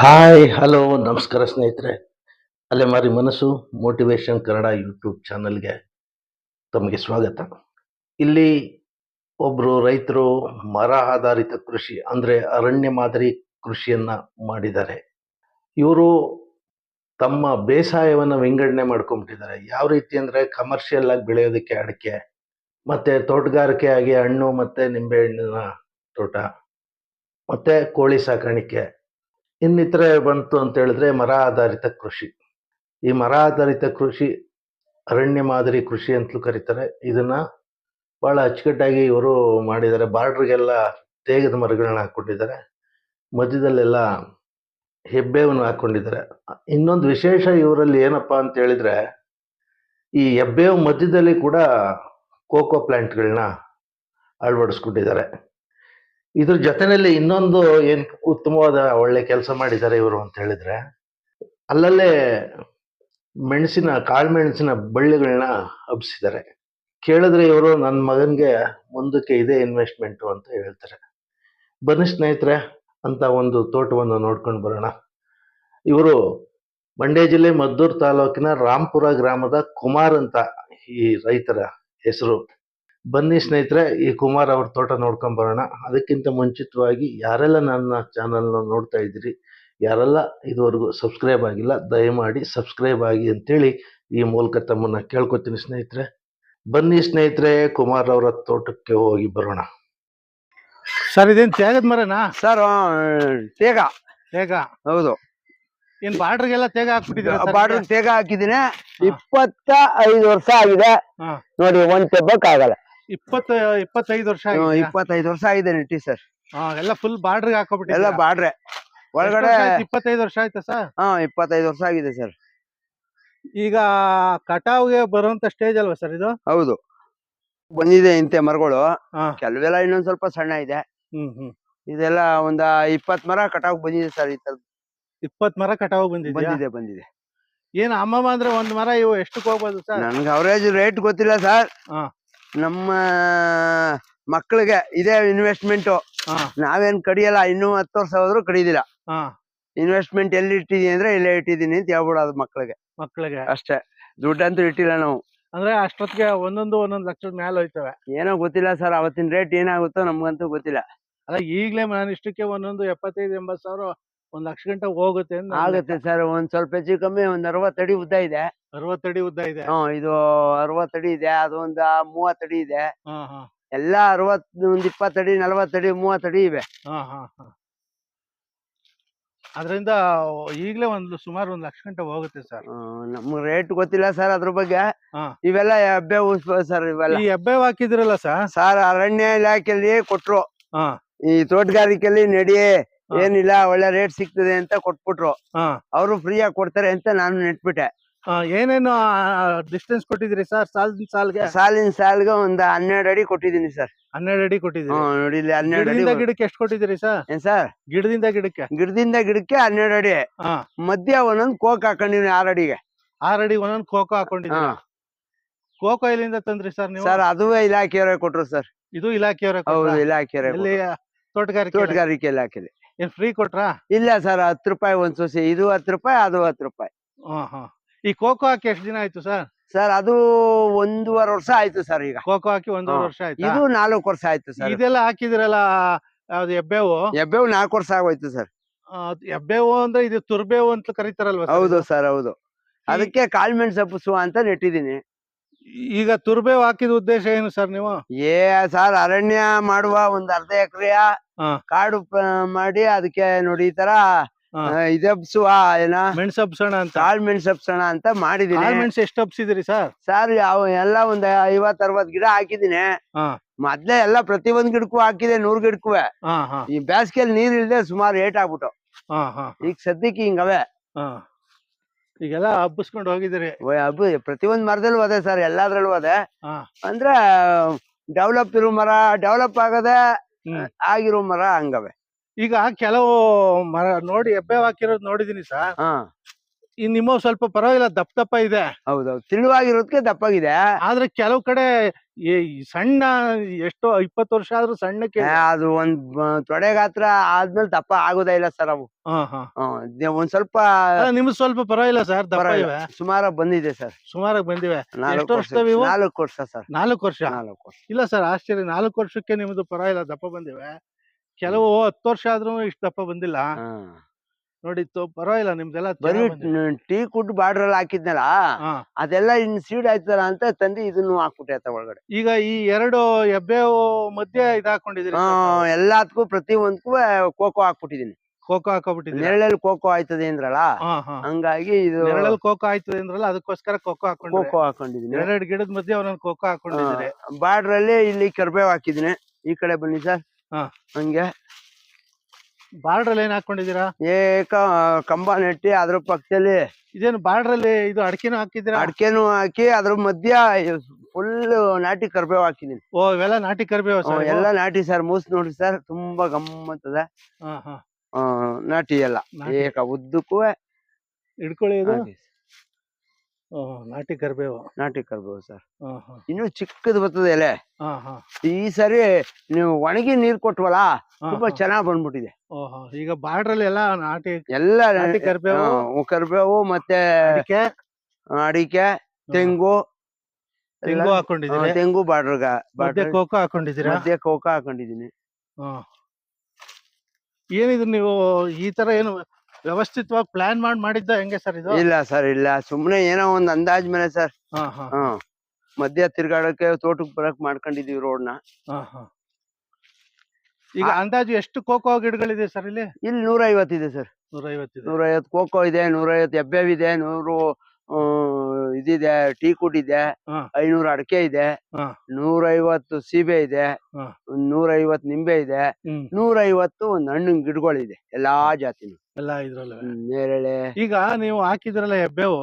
Hi, hello, ನಮಸ್ಕಾರ ಸ್ನೇಹಿತರೆ. ಅಲೆಮಾರಿ ಮನಸ್ಸು ಮೋಟಿವೇಶನ್ ಕನ್ನಡ ಯೂಟ್ಯೂಬ್ ಚಾನಲ್ಗೆ ತಮಗೆ ಸ್ವಾಗತ. ಇಲ್ಲಿ ಒಬ್ಬರು ರೈತರು ಮರ ಆಧಾರಿತ ಕೃಷಿ, ಅಂದರೆ ಅರಣ್ಯ ಮಾದರಿ ಕೃಷಿಯನ್ನು ಮಾಡಿದ್ದಾರೆ. ಇವರು ತಮ್ಮ ಬೇಸಾಯವನ್ನು ವಿಂಗಡಣೆ ಮಾಡ್ಕೊಂಡ್ಬಿಟ್ಟಿದ್ದಾರೆ ಯಾವ ರೀತಿ ಅಂದರೆ ಕಮರ್ಷಿಯಲ್ ಆಗಿ ಬೆಳೆಯೋದಕ್ಕೆ ಅಡಿಕೆ, ಮತ್ತು ತೋಟಗಾರಿಕೆ ಆಗಿ ಹಣ್ಣು, ಮತ್ತು ನಿಂಬೆಹಣ್ಣಿನ ತೋಟ, ಮತ್ತು ಕೋಳಿ ಸಾಕಾಣಿಕೆ. ಇನ್ನಿತರೆ ಬಂತು ಅಂತ ಹೇಳಿದ್ರೆ ಮರ ಆಧಾರಿತ ಕೃಷಿ. ಈ ಮರ ಆಧಾರಿತ ಕೃಷಿ ಅರಣ್ಯ ಮಾದರಿ ಕೃಷಿ ಅಂತಲೂ ಕರೀತಾರೆ. ಇದನ್ನ ಬಹಳ ಅಚ್ಚುಕಟ್ಟಾಗಿ ಇವರು ಮಾಡಿದ್ದಾರೆ. ಬಾರ್ಡ್ರಿಗೆಲ್ಲ ತೇಗದ ಮರಗಳನ್ನ ಹಾಕೊಂಡಿದ್ದಾರೆ ಮಧ್ಯದಲ್ಲೆಲ್ಲ ಹೆಬ್ಬೇವನ್ನು ಹಾಕೊಂಡಿದ್ದಾರೆ ಇನ್ನೊಂದು ವಿಶೇಷ ಇವರಲ್ಲಿ ಏನಪ್ಪಾ ಅಂತ ಹೇಳಿದ್ರೆ ಈ ಹೆಬ್ಬೇವು ಮಧ್ಯದಲ್ಲಿ ಕೂಡ ಕೋಕೋ ಪ್ಲ್ಯಾಂಟ್ಗಳನ್ನ ಅಳವಡಿಸ್ಕೊಂಡಿದ್ದಾರೆ. ಇದ್ರ ಜೊತೆನಲ್ಲಿ ಇನ್ನೊಂದು ಏನ್ ಉತ್ತಮವಾದ ಒಳ್ಳೆ ಕೆಲಸ ಮಾಡಿದ್ದಾರೆ ಇವರು ಅಂತ ಹೇಳಿದ್ರೆ, ಅಲ್ಲಲ್ಲೇ ಮೆಣಸಿನ ಕಾಳುಮೆಣಸಿನ ಬಳ್ಳಿಗಳನ್ನ ಹಬ್ಸಿದ್ದಾರೆ. ಕೇಳಿದ್ರೆ ಇವರು ನನ್ನ ಮಗನಿಗೆ ಮುಂದಕ್ಕೆ ಇದೇ ಇನ್ವೆಸ್ಟ್ಮೆಂಟು ಅಂತ ಹೇಳ್ತಾರೆ. ಬನ್ನಿ ಸ್ನೇಹಿತರೆ, ಅಂತ ಒಂದು ತೋಟವನ್ನು ನೋಡ್ಕೊಂಡು ಬರೋಣ. ಇವರು ಮಂಡ್ಯ ಜಿಲ್ಲೆ ಮದ್ದೂರು ತಾಲೂಕಿನ ರಾಂಪುರ ಗ್ರಾಮದ ಕುಮಾರ್ ಅಂತ ಈ ರೈತರ ಹೆಸರು. ಬನ್ನಿ ಸ್ನೇಹಿತರೆ ಈ ಕುಮಾರ್ ಅವ್ರ ತೋಟ ನೋಡ್ಕೊಂಬರೋಣ ಅದಕ್ಕಿಂತ ಮುಂಚಿತವಾಗಿ ಯಾರೆಲ್ಲ ನನ್ನ ಚಾನಲ್ನ ನೋಡ್ತಾ ಇದ್ದೀರಿ ಯಾರೆಲ್ಲ ಇದುವರೆಗೂ ಸಬ್ಸ್ಕ್ರೈಬ್ ಆಗಿಲ್ಲ ದಯಮಾಡಿ ಸಬ್ಸ್ಕ್ರೈಬ್ ಆಗಿ ಅಂತೇಳಿ ಈ ಮೂಲಕ ತಮ್ಮನ್ನ ಕೇಳ್ಕೊತೀನಿ ಸ್ನೇಹಿತರೆ. ಬನ್ನಿ ಸ್ನೇಹಿತರೆ ಕುಮಾರ್ ಅವರ ತೋಟಕ್ಕೆ ಹೋಗಿ ಬರೋಣ. ಸರ್ ಇದೇನು ತೇಗದ ಮರನಾ? ಸರ್ ತೇಗ. ತೇಗ. ಹೌದು. ಏನ್ ಬಾರ್ಡ್ರಿಗೆಲ್ಲ ತೇಗ ಹಾಕ್ಬಿಟ್ಟಿದ್ದೀರಾ ಬಾರ್ಡರ್? ತೇಗ ಹಾಕಿದ್ದೀನಿ. ಇಪ್ಪತ್ತ ಐದು ವರ್ಷ ಆಗಿದೆ. ನೋಡಿ ಒಂದ್ ತೆಬ್ಬಕ್ ಆಗಲ್ಲ ಇಪ್ಪತ್ತ ಇಪ್ಪತ್ತೈದು ವರ್ಷ ಹ್ಮ್, ಆಗಿದ್ಯಾ? ಇಪ್ಪತ್ತೈದು ವರ್ಷ ಆಗಿದೆ ನೆಟ್ಟಿ ಸರ್. ಹಾ, ಎಲ್ಲ ಫುಲ್ ಬಾರ್ಡ್ರಿಗೆ ಎಲ್ಲ ಹಾಕೋಬಿಟ್ಟಿಲ್ಲ ಬಾಡ್ರೆ. ಒಳಗಡೆ ಇಪ್ಪತ್ತೈದು ವರ್ಷ ಆಯ್ತಾ ಸರ್? ಹಾ ಇಪ್ಪತ್ತೈದು ವರ್ಷ ಆಗಿದೆ ಸರ್. ಈಗ ಕಟಾವ್ಗೆ ಬರುವಂತ ಸ್ಟೇಜ್ ಅಲ್ವಾ ಸರ್ ಇದು? ಹೌದು. ಬಂದಿದೆ ಇಂತೆ ಮರಗಳು. ಹಾ. ಕೆಲವೆಲ್ಲ ಇನ್ನೊಂದ್ ಸ್ವಲ್ಪ ಸಣ್ಣ ಇದೆ. ಹ್ಮ್ ಹ್ಮ್. ಇದೆಲ್ಲ ಒಂದ ಇಪ್ಪತ್ ಮರ ಕಟಾವ್ ಬಂದಿದೆ ಸರ್ ಈ ತರ ಇಪ್ಪತ್ ಮರ ಕಟಾವ್ ಬಂದಿದೆ ಬಂದಿದೆ ಬಂದಿದೆ. ಏನ್ ಅಮ್ಮಮ್ಮ ಅಂದ್ರೆ ಒಂದ್ ಮರ ಇವು ಎಷ್ಟು ಹೋಗ್ಬೋದು ಸರ್? ನನ್ಗೆ ಅವರೇಜ್ ರೇಟ್ ಗೊತ್ತಿಲ್ಲ ಸರ್. ಹಾ. ನಮ್ಮ ಮಕ್ಕಳಿಗೆ ಇದೇ ಇನ್ವೆಸ್ಟ್ಮೆಂಟ್ ನಾವೇನ್ ಕಡಿಯಲ್ಲ ಇನ್ನೂ ಹತ್ತು ವರ್ಷ ಹೋದ್ರು ಕಡಿದಿಲ್ಲ. ಇನ್ವೆಸ್ಟ್ಮೆಂಟ್ ಎಲ್ಲಿ ಇಟ್ಟಿದೀನಿ ಅಂದ್ರೆ ಇಲ್ಲೇ ಇಟ್ಟಿದೀನಿ ಅಂತ ಹೇಳ್ಬಿಡೋದು ಮಕ್ಕಳಿಗೆ. ಮಕ್ಕಳಿಗೆ. ಅಷ್ಟೇ. ದುಡ್ಡಂತೂ ಇಟ್ಟಿಲ್ಲ ನಾವು. ಅಂದ್ರೆ ಅಷ್ಟೊತ್ತಿಗೆ ಒಂದೊಂದು ಒಂದೊಂದು ಲಕ್ಷದ ಮೇಲೆ ಹೋಯ್ತವೆ. ಏನೋ ಗೊತ್ತಿಲ್ಲ ಸರ್ ಅವತ್ತಿನ ರೇಟ್ ಏನಾಗುತ್ತೋ ನಮ್ಗಂತೂ ಗೊತ್ತಿಲ್ಲ. ಅಲ್ಲ ಈಗ್ಲೇ ನಾನು ಇಷ್ಟಕ್ಕೆ ಒಂದೊಂದು ಎಪ್ಪತ್ತೈದು ಎಂಬತ್ ಸಾವಿರ ಒಂದ್ ಲಕ್ಷ ಗಂಟೆ ಹೋಗುತ್ತೆ ಅಂತ ಆಗುತ್ತೆ ಲೆಕ್ಕ. ಸರ್ ಒಂದ್ ಸ್ವಲ್ಪ ಹೆಚ್ಚು ಕಮ್ಮಿ ಒಂದ್ ಅರವತ್ತಡಿ ಉದ್ದ ಇದೆ. ಅರವತ್ತಡಿ ಉದ್ದ ಇದೆ. ಹ ಇದು ಅರವತ್ತಡಿ ಇದೆ ಅದೊಂದ್ ಮೂವತ್ತಡಿ ಇದೆ. ಹಾ ಹಾ. ಎಲ್ಲ ಅರವತ್ ಒಂದ್ ಇಪ್ಪತ್ತಡಿ ನಲವತ್ತಡಿ ಮೂವತ್ತಡಿ ಇವೆ. ಹಾ ಹಾ ಹಾ. ಅದರಿಂದ ಈಗಲೇ ಒಂದು ಸುಮಾರು ಒಂದ್ ಲಕ್ಷ ಗಂಟೆ ಹೋಗುತ್ತೆ ಸರ್. ಹ್ಮ್, ನಮ್ಗ್ ರೇಟ್ ಗೊತ್ತಿಲ್ಲ ಸರ್ ಅದ್ರ ಬಗ್ಗೆ. ಹಾ. ಇವೆಲ್ಲ ಹೆಬ್ಬೆ ಸರ್ ಇವೆಲ್ಲ. ಈ ಹೆಬ್ಬೆ ಹಾಕಿದ್ರಲ್ಲ ಸರ್? ಸರ್ ಅರಣ್ಯ ಇಲಾಖೆಯಲ್ಲಿ ಕೊಟ್ರು. ಹಾ. ಈ ತೋಟಗಾರಿಕೆಯಲ್ಲಿ ನಡಿ. ಏನಿಲ್ಲ ಒಳ್ಳೆ ರೇಟ್ ಸಿಗ್ತದೆ ಅಂತ ಕೊಟ್ಬಿಟ್ರು. ಅವರು ಫ್ರೀ ಆಗಿ ಕೊಡ್ತಾರೆ ಅಂತ ನಾನು ನೆಟ್ಬಿಟ್ಟೆ ಏನೇನು ಡಿಸ್ಟೆನ್ಸ್ ಕೊಟ್ಟಿದ್ರಿ ಸರ್ ಸಾಲಿನ ಸಾಲ್ಗೆ? ಸಾಲಿನ ಸಾಲ್ಗೆ ಒಂದ್ ಹನ್ನೆರಡು ಅಡಿ ಕೊಟ್ಟಿದ್ದೀನಿ ಸರ್ ಹನ್ನೆರಡು ಅಡಿ ಕೊಟ್ಟಿದ್ದೀನಿ ನೋಡಿ ಇಲ್ಲಿ ಹನ್ನೆರಡು ಅಡಿ ಗಿಡಕ್ಕೆ ಎಷ್ಟು ಕೊಟ್ಟಿದ್ರಿ ಸರ್ ಏನ್ ಸರ್ ಗಿಡದಿಂದ ಗಿಡಕ್ಕೆ? ಗಿಡದಿಂದ ಗಿಡಕ್ಕೆ ಹನ್ನೆರಡು ಅಡಿ. ಮಧ್ಯ ಒಂದೊಂದ್ ಕೋಕ್ ಹಾಕೊಂಡಿನಿ ಆರ್ ಅಡಿಗೆ. ಆರ್ ಅಡಿ ಒಂದೊಂದ್ ಕೋಕ ಹಾಕೊಂಡಿದ್ದೀನಿ ಕೋಕ ಎಲ್ಲಿಂದ ತಂದ್ರಿ ಸರ್ ನೀವು? ಸರ್ ಅದುವೇ ಇಲಾಖೆಯವರೇ ಕೊಟ್ರು ಸರ್ ಇದು ಇಲಾಖೆಯವರೇ ಹೌದು ಇಲಾಖೆಯವರೇ ತೋಟಗಾರಿಕೆ. ತೋಟಗಾರಿಕೆ ಇಲಾಖೆಲಿ. ಏನ್ ಫ್ರೀ ಕೊಟ್ರಾ? ಇಲ್ಲ ಸರ್ ಹತ್ತು ರೂಪಾಯಿ ಒಂದ್ ಸೊಸೆ. ಇದು ಹತ್ತು ರೂಪಾಯಿ ಅದು ಹತ್ತು ರೂಪಾಯಿ. ಹಾ ಹಾ ಈ ಕೋಕೋ ಹಾಕಿ ಎಷ್ಟು ದಿನ ಆಯ್ತು ಸರ್ ಸರ್ ಅದು ಒಂದೂವರೆ ವರ್ಷ ಆಯ್ತು ಸರ್ ಈಗ. ಕೋಕೋ ಹಾಕಿ ಒಂದೂವರೆ ವರ್ಷ ಆಯ್ತು? ಇದು ನಾಲ್ಕು ವರ್ಷ ಆಯ್ತು ಸರ್ ಇದೆಲ್ಲ ಹಾಕಿದಿರಲ್ಲ ಯಾವ್ದು ಹೆಬ್ಬೇವು ಎಬ್ಬೇವು ನಾಲ್ಕು ವರ್ಷ ಆಗೋಯ್ತು ಸರ್ ಆ, ಹೆಬ್ಬೇವು ಅಂದ್ರೆ ಇದು ತುರ್ಬೇವು ಅಂತ ಕರೀತಾರಲ್ವ ಹೌದು ಸರ್ ಹೌದು. ಅದಕ್ಕೆ ಕಾಳ್ಮೆಣ್ ಸೊಪ್ಪು ಅಂತ ನೆಟ್ಟಿದ್ದೀನಿ. ಈಗ ತುರ್ಬೇವು ಹಾಕಿದ ಉದ್ದೇಶ ಏನು ಸರ್ ನೀವು? ಏ ಸರ್ ಅರಣ್ಯ ಮಾಡುವ ಒಂದ್ ಅರ್ಧ ಎಕರೆಯ. ಕಾಡು ಮಾಡಿ ಅದಕ್ಕೆ ನೋಡಿ ಈ ತರ ಇದಬ್ಸುವ ಏನ? ಮೆಣಸು ಹಬ್ಸೋಣ ಅಂತ. ಕಾಳ್ ಮೆಣಸಪ್ಸೋಣ ಅಂತ ಮಾಡಿದೀನಿ ಮೆಣಸು ಎಷ್ಟು ಹಬ್ಸಿದಿರಿ ಸರ್? ಸರ್ ಯಾವ ಎಲ್ಲ ಒಂದ್ ಐವತ್ ಅರವತ್ ಗಿಡ ಹಾಕಿದೀನಿ. ಮೊದ್ಲೇ ಎಲ್ಲ ಪ್ರತಿ ಒಂದ್ ಗಿಡಕ್ಕೂ ಹಾಕಿದೆ ನೂರ್ ಗಿಡಕ್ಕೂ ಈ ಬೇಸಿಗೆಯಲ್ಲಿ ನೀರ್ ಇಲ್ದೆ ಸುಮಾರು ಏಟ್ ಆಗ್ಬಿಟ್ಟು. ಈಗ ಸದ್ಯಕ್ಕೆ ಹಿಂಗವೆ. ಅವೇ ಈಗೆಲ್ಲ ಹಬ್ಬಸ್ಕೊಂಡು ಹೋಗಿದಿರಿ ಹಬ್ಬ ಪ್ರತಿ ಒಂದ್ ಮರದಲ್ಲೂ ಅದೇ ಸರ್ ಎಲ್ಲಾದ್ರಲ್ಲೂ ಅದೇ. ಅಂದ್ರೆ ಡೆವಲಪ್ ಇರೋ ಮರ ಡೆವಲಪ್ ಆಗದೆ. ಆಗಿರೋ ಮರ ಹಂಗವೆ. ಈಗ ಕೆಲವು ಮರ ನೋಡಿ ಹೆಬ್ಬೆ ಹಾಕಿರೋದು ನೋಡಿದೀನಿ ಸರ್ ಹಾ. ಈ ನಿಮ್ಮ ಸ್ವಲ್ಪ ಪರವಾಗಿಲ್ಲ ದಪ್ಪ ದಪ್ಪ ಇದೆ. ಹೌದೌದು. ತಿಳುವಾಗಿರೋದಕ್ಕೆ ದಪ್ಪಾಗಿದೆ ಆದ್ರೆ ಕೆಲವು ಕಡೆ ಈ ಸಣ್ಣ ಎಷ್ಟೋ ಇಪ್ಪತ್ತು ವರ್ಷ ಆದ್ರೂ ಸಣ್ಣಕ್ಕೆ ಏ, ಅದು ಒಂದ್ ತೊಡೆ ಗಾತ್ರ ಆದ್ಮೇಲೆ ದಪ್ಪ ಆಗೋದೇ ಇಲ್ಲ ಸರ್ ಅವು. ಹಾ ಹಾ. ಹ್ಮ್, ದೆ- ಒಂದ್ ಸ್ವಲ್ಪ ಅಲ್ಲ, ನಿಮ್ದು ಸ್ವಲ್ಪ ಪರವಾಗಿಲ್ಲ ಸರ್ ದಪ್ಪ ಪರವಾಗಿಲ್ಲ. ಇವೆ. ಸುಮಾರು ಬಂದಿದೆ ಸರ್. ಸುಮಾರಾಗಿ ಬಂದಿವೆ. ನಾಲ್ಕು ಎಷ್ಟು ವರ್ಷ ವರ್ಷದವು ಇವು? ನಾಲ್ಕು ವರ್ಷ ಸರ್. ನಾಲ್ಕು ವರ್ಷ? ನಾಲ್ಕು ವರ್ಷ. ಇಲ್ಲ ಸರ್ ಆಶ್ಚರ್ಯ ನಾಲ್ಕು ವರ್ಷಕ್ಕೆ ನಿಮ್ದು ಪರವಾಗಿಲ್ಲ ದಪ್ಪ ಬಂದಿವೆ. ಕೆಲವು ಹತ್ತು ವರ್ಷ ಆದ್ರೂ ಇಷ್ಟು ದಪ್ಪ ಬಂದಿಲ್ಲ. ನೋಡಿ ತೊ- ಪರವಾಗಿಲ್ಲ ನಿಮ್ದೆಲ್ಲ ಬರೀ. ಟೀ ಕುಡ್ ಬಾರ್ಡರ್ ಅಲ್ಲಿ ಹಾಕಿದ್ನಲ್ಲ ಅದೆಲ್ಲ ಇನ್ ಸೀಡ್ ಆಯ್ತಲ್ಲ ಅಂತ ತಂದಿ ಇದನ್ನು ಹಾಕ್ಬಿಟ್ಟೆ ಆತ ಒಳಗಡೆ. ಈಗ ಈ ಎರಡು ಎಬ್ಬೆ ಮಧ್ಯೆ ಇದ್ ಹಾಕೊಂಡಿದ್ದೀರಿ ಆ, ಎಲ್ಲದಕ್ಕೂ ಪ್ರತಿ ಒಂದ್ಕೂ ಕೋಕೋ ಹಾಕ್ಬಿಟ್ಟಿದೀನಿ ಕೋಕೋ ಹಾಕೋಬಿಟ್ಟಿದ್ದೀನಿ ನೆರಳಲ್ಲಿ ಕೋಕೋ ಆಯ್ತದೆ ಅಂದ್ರಲ್ಲ ಹಂಗಾಗಿ ಇದು ನೆರಳಲ್ಲಿ ಕೋಕೋ ಆಯ್ತದೆ ಅಂದ್ರಲ್ಲ ಅದಕ್ಕೋಸ್ಕರ ಕೋಕೋ ಹಾಕೊಂಡು ಕೋಕೋ ಹಾಕೊಂಡಿದೀನಿ ಎರಡು ಗಿಡದ ಮಧ್ಯೆ ಅವನೊಂದು ಕೋಕೋ ಹಾಕೊಂಡಿದ್ದೀನಿ ಬಾರ್ಡರ್ ಅಲ್ಲಿ ಇಲ್ಲಿ ಕರ್ಬೇವ್ ಹಾಕಿದೀನಿ ಈ ಕಡೆ ಬನ್ನಿ ಸರ್. ಹಂಗೆ. ಬಾರ್ಡ್ರಲ್ಲಿ ಏನ್ ಹಾಕೊಂಡಿದ್ದೀರಾ? ಏಕ ಕಂಬ ನೆಟ್ಟಿ ಅದ್ರ ಪಕ್ಕದಲ್ಲಿ. ಇದೇನು ಬಾರ್ಡ್ರಲ್ಲಿ ಇದು ಅಡಕೆನು ಹಾಕಿದ್ದೀರಾ? ಅಡಕೆನು ಹಾಕಿ ಅದ್ರ ಮಧ್ಯ ಫುಲ್ ನಾಟಿ ಕರ್ಬೇವ್ ಹಾಕಿದೀನಿ ಓ ಇವೆಲ್ಲ ನಾಟಿ ಕರಿಬೇವು ಹ್ಮ್, ಸರ್ ಎಲ್ಲ ನಾಟಿ ಸರ್ ಮೂಸ್ ನೋಡ್ರಿ ಸರ್ ತುಂಬಾ ಗಮ್ಮತ್ತದ. ನಾಟಿ ಎಲ್ಲ. ನಾಟಿ. ಏಕ ಉದ್ದಕ್ಕೂ ಹಿಡ್ಕೊಳ್ಳಿ ಇದು. ನಾಟಿ ಕರ್ಬೇವು. ನಾಟಿ ಕರ್ಬೇವು ಸರ್. ಇನ್ನು ಚಿಕ್ಕದು ಬರ್ತದೆ ಎಲೆ. ಈ ಸರಿ ನೀವು ಒಣಗಿ ನೀರ್ ಕೊಟ್ವಲ್ಲ ತುಂಬಾ. ಚೆನ್ನಾಗ್ ಬಂದ್ಬಿಟ್ಟಿದೆ. ಓಹೋ ಈಗ ಬಾರ್ಡರ್ ಎಲ್ಲ ನಾಟಿ ಎಲ್ಲ ನಾಟಿ ಕರ್ಬೇವು ಕರ್ಬೇವು ಮತ್ತೆ ಅಡಿಕೆ. ಅಡಿಕೆ ತೆಂಗು ತೆಂಗು ಹಾಕೊಂಡಿದ್ದೀನಿ ತೆಂಗು ಬಾರ್ಡರ್ಗ ಬಾರ್ಡರ್ ಕೋಕೋ ಹಾಕೊಂಡಿದ್ದೀರಾ? ಮತ್ತೆ ಕೋಕ ಹಾಕೊಂಡಿದೀನಿ ಏನಿದ್ರು ಏನಿದು ನೀವು ಈ ತರ ಏನು ವ್ಯವಸ್ಥಿತವಾಗಿ ಪ್ಲಾನ್ ಮಾಡಿ ಮಾಡಿದ್ದ ಹೆಂಗೆ ಸರ್ ಇದು? ಇಲ್ಲ ಸರ್ ಇಲ್ಲ. ಸುಮ್ನೆ ಏನೋ ಒಂದ್ ಅಂದಾಜ್ ಮೇಲೆ ಸರ್. ಹಾ ಹಾ. ಹ್ಮ್ ಮಧ್ಯ ತಿರ್ಗಾಡಕ್ಕೆ ತೋಟಕ್ ಬರಕ್ ಮಾಡ್ಕೊಂಡಿದೀವಿ ರೋಡ್ನ. ಹಾ ಹಾ. ಈಗ ಅಂದಾಜು ಎಷ್ಟು ಕೋಕೋ ಗಿಡಗಳಿದೆ ಸರ್ ಇಲ್ಲಿ? ಇಲ್ಲಿ ನೂರ ಐವತ್ತಿದೆ ಸರ್. ನೂರ ಐವತ್ತಿದೆ ನೂರ ಐವತ್ತು ಕೋಕೋ ಇದೆ ನೂರ ಐವತ್ತು ಎಬ್ಬೆವ್ ಇದೆ ನೂರು ಆ, ಇದಿದೆ ಟೀ ಇದೆ. ಐನೂರು ಅಡಕೆ ಇದೆ ನೂರೈವತ್ತು ಸೀಬೆ ಇದೆ. ಒಂದ್ ನೂರ ಐವತ್ತು ನಿಂಬೆ ಇದೆ ನೂರೈವತ್ತು ಒಂದ್ ಹಣ್ಣಿನ ಗಿಡಗಳಿದೆ ಎಲ್ಲಾ ಜಾತಿನು. ಎಲ್ಲಾ ಇದ್ರಲ್ಲ. ನೇರಳೆ ಈಗ ನೀವು ಹಾಕಿದ್ರಲ್ಲ ಹೆಬ್ಬೇವು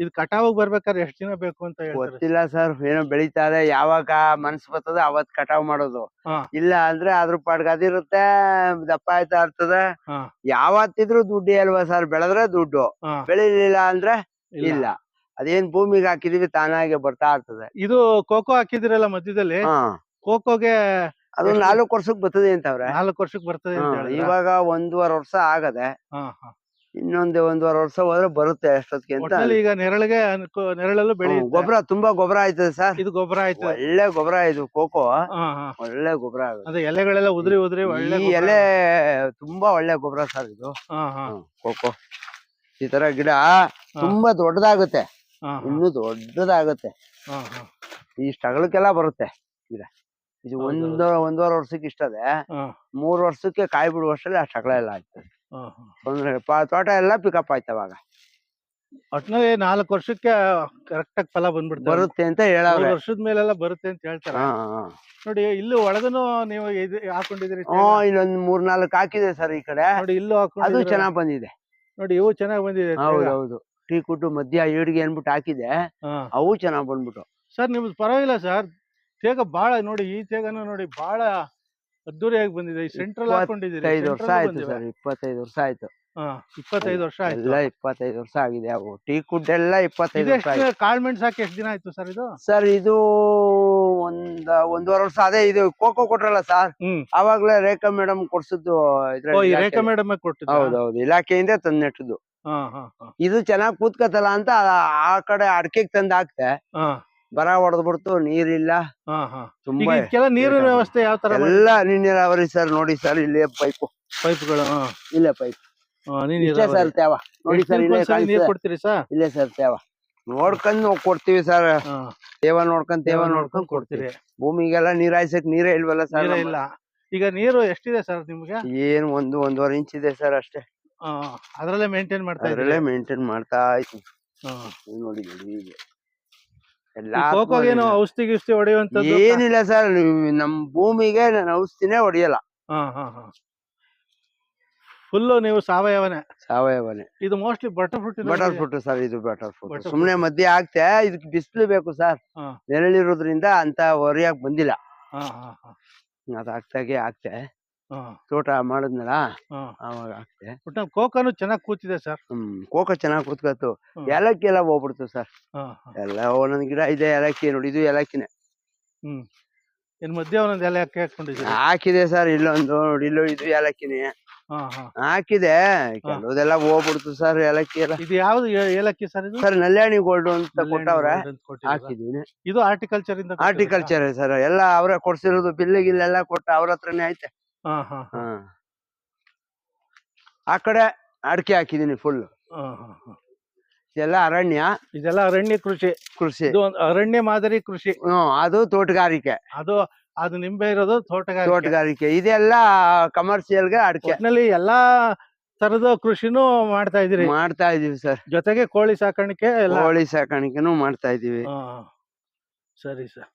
ಇದ್ ಕಟಾವಿಗೆ ಬರ್ಬೇಕಾದ್ರೆ ಎಷ್ಟ್ ದಿನ ಬೇಕು ಅಂತ ಗೊತ್ತಿಲ್ಲ ಸರ್ ಏನೋ ಬೆಳೀತಾರೆ ಯಾವಾಗ ಮನ್ಸ್ ಬರ್ತದ ಅವತ್ ಕಟಾವ್ ಮಾಡೋದು. ಇಲ್ಲ ಅಂದ್ರೆ ಅದ್ರ ಪಾಡ್ಗ ಅದಿರುತ್ತೆ ದಪ್ಪ ಆಯ್ತಾ ಇರ್ತದೆ. ಯಾವತ್ತಿದ್ರು ದುಡ್ಡು ಅಲ್ವಾ ಸರ್ ಬೆಳೆದ್ರೆ ದುಡ್ಡು. ಬೆಳಿಲಿಲ್ಲ ಅಂದ್ರೆ ಇಲ್ಲ. ಅದೇನ್ ಭೂಮಿಗೆ ಹಾಕಿದೀವಿ ತಾನಾಗೆ ಬರ್ತಾ ಇರ್ತದೆ ಇದು ಕೋಕೋ ಹಾಕಿದಿರಲ್ಲ ಮಧ್ಯದಲ್ಲಿ? ಹಾ. ಕೋಕೋಗೆ ಅದು? ನಾಲ್ಕು ವರ್ಷಕ್ ಬರ್ತದೆ ಅಂತವ್ರೆ. ನಾಲ್ಕು ವರ್ಷಕ್ಕೆ ಬರ್ತದೆ ಅಂತ ಹೇಳಿದ್ರ? ಇವಾಗ ಒಂದೂವರೆ ವರ್ಷ ಆಗದೆ. ಹಾ, ಹಾ. ಇನ್ನೊಂದ್ ಒಂದೂವರೆ ವರ್ಷ ಹೋದ್ರೆ ಬರುತ್ತೆ ಅಷ್ಟೊತ್ತಿಗೆ ಅಂತ ಒಟ್ನಲ್ಲಿ ಈಗ ನೆರಳಿಗೆ ಅನ್ಕೋ ನೆರಳಲ್ಲೂ ಬೆಳೆ ಬೆಳೆಯುತ್ತೆ. ಗೊಬ್ಬರ ತುಂಬಾ ಗೊಬ್ಬರ ಆಯ್ತದೆ ಸರ್. ಇದು ಗೊಬ್ಬರ ಆಯ್ತು. ಒಳ್ಳೆ ಗೊಬ್ಬರ ಇದು ಕೋಕೋ. ಹಾ ಹಾ. ಒಳ್ಳೆ ಗೊಬ್ಬರ ಆಗುತ್ತೆ. ಅದೇ ಎಲೆಗಳೆಲ್ಲ ಉದ್ರಿ ಉದ್ರಿ ಒಳ್ಳೆ ಈ ಗೊಬ್ರ. ಎಲೆ ತುಂಬಾ ಒಳ್ಳೆ ಗೊಬ್ಬರ ಸರ್ ಇದು. ಹಾ ಹಾ. ಕೋಕೋ. ಈ ತರ ಗಿಡ ತುಂಬಾ ದೊಡ್ಡದಾಗುತ್ತೆ. ಇನ್ನು ದೊಡ್ಡದಾಗುತ್ತೆ. ಇಷ್ಟ ಅಗಲಕ್ಕೆಲ್ಲ ಬರುತ್ತೆ ಗಿಡ ಇದು ಒಂದ್ ಒಂದು ಒಂದೂವರೆ ವರ್ಷಕ್ಕೆ ಇಷ್ಟದೆ ಅದೇ ಮೂರ್ ವರ್ಷಕ್ಕೆ ಕಾಯಿ ಬಿಡುವಷ್ಟರಲ್ಲಿ ಆ ಅಗಲ ಎಲ್ಲ ಆಗ್ತದೆ. ತೊಂದ್ರೆ ತೋಟ ಎಲ್ಲ ಪಿಕಪ್ ಆಯ್ತವಾಗ ಒಟ್ನಲ್ಲಿ ನಾಲ್ಕು ವರ್ಷಕ್ಕೆ ಕರೆಕ್ಟ್ ಆಗಿ ಫಲ ಬಂದ್ಬಿಡ್ತಾರೆ ಬರುತ್ತೆ ಅಂತ ಹೇಳ ವರ್ಷದ ಮೇಲೆಲ್ಲ ಬರುತ್ತೆ ಅಂತ ಹೇಳ್ತಾರೆ. ನೋಡಿ ಇಲ್ಲಿ ಒಳಗನು ನೀವು ಇದು ಹಾಕೊಂಡಿದ್ದೀರಿ ಇಲ್ಲೊಂದ್ ಮೂರ್ ನಾಲ್ಕು ಹಾಕಿದೆ ಸರ್ ಈ ಕಡೆ. ನೋಡಿ ಇಲ್ಲೂ ಅದು ಚೆನ್ನಾಗಿ ಚೆನ್ನಾಗ್ ಬಂದಿದೆ. ನೋಡಿ ಇವು ಚೆನ್ನಾಗಿ ಬಂದಿದೆ. ಹೌದು ಹೌದು ಟೀ ಕುಟ್ಟು ಮಧ್ಯ ಏಡಿಗೆ ಅನ್ಬಿಟ್ಟು ಹಾಕಿದೆ ಅವು ಚೆನ್ನಾಗ್ ಬಂದ್ಬಿಟ್ಟು ಸರ್ ನಿಮ್ದು ಪರವಾಗಿಲ್ಲ ಸರ್. ತೇಗ ಬಾಳ ನೋಡಿ ಈ ತೇಗನು ನೋಡಿ ಬಾಳ ಅದ್ದೂರಿಯಾಗಿ ಬಂದಿದೆ. ಸೆಂಟ್ರಲ್ ಇಪ್ಪತ್ತೈದು ಐದು ವರ್ಷ ಆಯ್ತು ಸರ್ ಇಪ್ಪತ್ತೈದು ವರ್ಷ ಆಯ್ತು. ಇಪ್ಪತ್ತೈದು ವರ್ಷ ಆಯ್ತು. ಎಲ್ಲ ಇಪ್ಪತ್ತೈದು ವರ್ಷ ಆಗಿದೆ ಅವು. ಟೀ ಕುಡ್ ಎಲ್ಲ ಇಪ್ಪತ್ತೈದು ವರ್ಷ ಇದೆಷ್ಟು ಆಯ್ತು. ಕಾಳು ಮೆಣಸು ಹಾಕಿ ಎಷ್ಟು ದಿನ ಆಯ್ತು ಸರ್ ಇದು? ಸರ್ ಇದು ಒಂದ್ ಒಂದೂವರೆ ವರ್ಷ ಅದೇ ಇದು ಕೋಕೋ ಕೊಟ್ರಲ್ಲ ಸರ್? ಅವಾಗ್ಲೇ ರೇಖಾ ಮೇಡಮ್ ಕೊಡ್ಸಿದ್ದು ರೇಖಾ ಮೇಡಮ್ ಕೊಟ್ಟಿದ್ದ? ಹೌದೌದು ಇಲಾಖೆಯಿಂದ ತಂದ್ ನೆಟ್ಟದ್ದು ಹಾ ಹಾ ಹಾ ಇದು ಚೆನ್ನಾಗ್ ಕೂತ್ಕತ್ತಲ್ಲ ಅಂತ ಆ- ಕಡೆ ಅಡ್ಕೆಗ್ ತಂದ್ ಹಾಕ್ತೆ ಬರ ಹೊಡೆದ್ಬಿಡ್ತು ನೀರಿಲ್ಲ. ತುಂಬಾ ನೀರಿನ. ವ್ಯವಸ್ಥೆ ಯಾವ ತರ ಎಲ್ಲ ನೀರಾವರಿ ಸರ್ ನೋಡಿ ಸರ್ ಇಲ್ಲಿ ಪೈಪ್. ಪೈಪ್ಗಳು ಇಲ್ಲೇ ಪೈಪ್. ನೀರ್ ಸರ್ ತೇವ. ನೋಡಿ ಸರ್ ಇಲ್ಲೇ ನೀರ್. ಕೊಡ್ತೀರಿ ಸರ್? ಇಲ್ಲೇ ಸರ್ ತೇವ. ನೋಡ್ಕೊಂಡ್ ಕೊಡ್ತೀವಿ ಸರ್. ದೇವ ತೇವ ನೋಡ್ಕೊಂಡ್ ತೇವ ನೋಡ್ಕೊಂಡ್ ಕೊಡ್ತೀರಿ. ಭೂಮಿಗೆಲ್ಲ ನೀರ್ ಹಾಯ್ಸಕ್ ನೀರೇ ಇಲ್ವಲ್ಲ ಸರ್ ನೀರೇ ಇಲ್ಲ. ಈಗ ನೀರು ಎಷ್ಟಿದೆ ಸರ್ ನಿಮ್ಗೆ? ಏನ್ ಒಂದು ಒಂದೂವರೆ ಇಂಚ್ ಇದೆ ಸರ್ ಅಷ್ಟೇ. ಅದ್ರಲ್ಲೇ ಮೇಂಟೈನ್ ಮಾಡ್ತಾ ಇದ್ದೀರಿ? ಅದ್ರಲ್ಲೇ ಮೇಂಟೈನ್ ಮಾಡ್ತಾ ಇತ್ತು ಹಾ. ನೋಡಿ ನೋಡಿ ಹೀಗೆ ಈ ಎಲ್ಲಾ ಕೋಕೋಗೇನು ಔಷಧಿ ಗಿಷ್ಟಿ ಹೊಡೆಯುವಂಥದ್ದು ಏನಿಲ್ಲ ಸರ್ ನಮ್ ಭೂಮಿಗೆ ನಾನು ಔಷಧಿನೇ ಹೊಡೆಯಲ್ಲ. ಹಾ ಹಾ ಹಾ. ಫುಲ್ಲು ನೀವು ಸಾವಯವನೇ? ಸಾವಯವನೇ. ಇದು mostly butter fruit butter fruit sir ಇದು ಬಟರ್ ಫ್ರೂಟ್ ಸುಮ್ನೆ ಮಧ್ಯೆ ಆಗ್ತೆ ಇದಕ್ಕೆ ಬಿಸಿಲು ಬೇಕು ಸರ್. ನೆರಳಿರೋದ್ರಿಂದ ಅಂತ ಹೊರಿಯಾಕ್ ಬಂದಿಲ್ಲ. ಅದಾಗ್ತಾಗೆ ಆಗ್ತೆ. ತೋಟ ಮಾಡಿದ್ನಲ್ಲ ಅವಾಗ ಆಗ್ತೆ ಕೋಕನು ಕೋಕೋನು ಚೆನ್ನಾಗಿ ಕೂತಿದೆ ಸರ್. ಹ್ಮ್ ಕೋಕ ಚೆನ್ನಾಗಿ ಕೂತ್ಕತ್ತು. ಏಲಕ್ಕಿ ಎಲ್ಲ ಹೋಗ್ಬಿಡ್ತು ಸರ್. ಎಲ್ಲ ಒಂದೊಂದ್ ಗಿಡ ಇದೆ ಏಲಕ್ಕಿ ನೋಡಿ ಇದು ಏಲಕ್ಕಿನೇ. ಹ್ಮ್. ಇನ್ ಮಧ್ಯೆ ಒಂದೊಂದ್ ಏಲಕ್ಕಿ ಹಾಕಿ ಹಾಕಿದೆ ಸರ್ ಇಲ್ಲೊಂದು ನೋಡಿ ಇಲ್ಲೋ ಇದು ಏಲಕ್ಕಿನೇ. ಹಾಕಿದೆ ಕೆಲವುದೆಲ್ಲ ಹೋಗ್ಬಿಡ್ತು ಸರ್ ಏಲಕ್ಕಿ ಎಲ್ಲ. ಇದು ಯಾವ್ದು ಏಲಕ್ಕಿ ಸರ್ ಇದು? ಸರ್ ನಲ್ಯಾಣಿ ಗೋಲ್ಡ್ ಅಂತ ಕೊಟ್ಟವ್ರ? ಹಾಕಿದೀನಿ ಇದು ಆರ್ಟಿಕಲ್ಚರ್ ಇಂದ ಆರ್ಟಿಕಲ್ಚರ್ ಹಾರ್ಟಿಕಲ್ಚರ್ ಸರ್ ಎಲ್ಲ ಅವ್ರೆ ಕೊಡ್ಸಿರೋದು ಬಿಲ್ ಗಿಲ್ ಎಲ್ಲ ಕೊಟ್ಟ ಅವ್ರ ಹತ್ರನೇ ಐತೆ. ಹಾ ಹಾ ಆ ಕಡೆ ಅಡಿಕೆ ಹಾಕಿದೀನಿ ಫುಲ್ ಹಾ, ಹಾ, ಹಾ. ಇದೆಲ್ಲ ಅರಣ್ಯ. ಇದೆಲ್ಲ ಅರಣ್ಯ ಕೃಷಿ. ಕೃಷಿ. ಇದು ಒಂದು ಅರಣ್ಯ ಮಾದರಿ ಕೃಷಿ. ಹ್ಮ್ ಅದು ತೋಟಗಾರಿಕೆ. ಅದು ಅದು ನಿಂಬೆ ಇರೋದು ತೋಟಗಾರಿಕೆ. ತೋಟಗಾರಿಕೆ. ಇದೆಲ್ಲ ಕಮರ್ಷಿಯಲ್ಗೆ ಅಡಿಕೆ. ಒಟ್ನಲ್ಲಿ ಎಲ್ಲಾ ತರದ ಕೃಷಿನೂ ಮಾಡ್ತಾ ಇದೀರಿ ಮಾಡ್ತಾ ಇದೀವಿ ಸರ್. ಜೊತೆಗೆ ಕೋಳಿ ಸಾಕಾಣಿಕೆ ಎಲ್ಲ. ಕೋಳಿ ಸಾಕಾಣಿಕೆನೂ ಮಾಡ್ತಾ ಇದೀವಿ ಹಾ. ಸರಿ ಸರ್.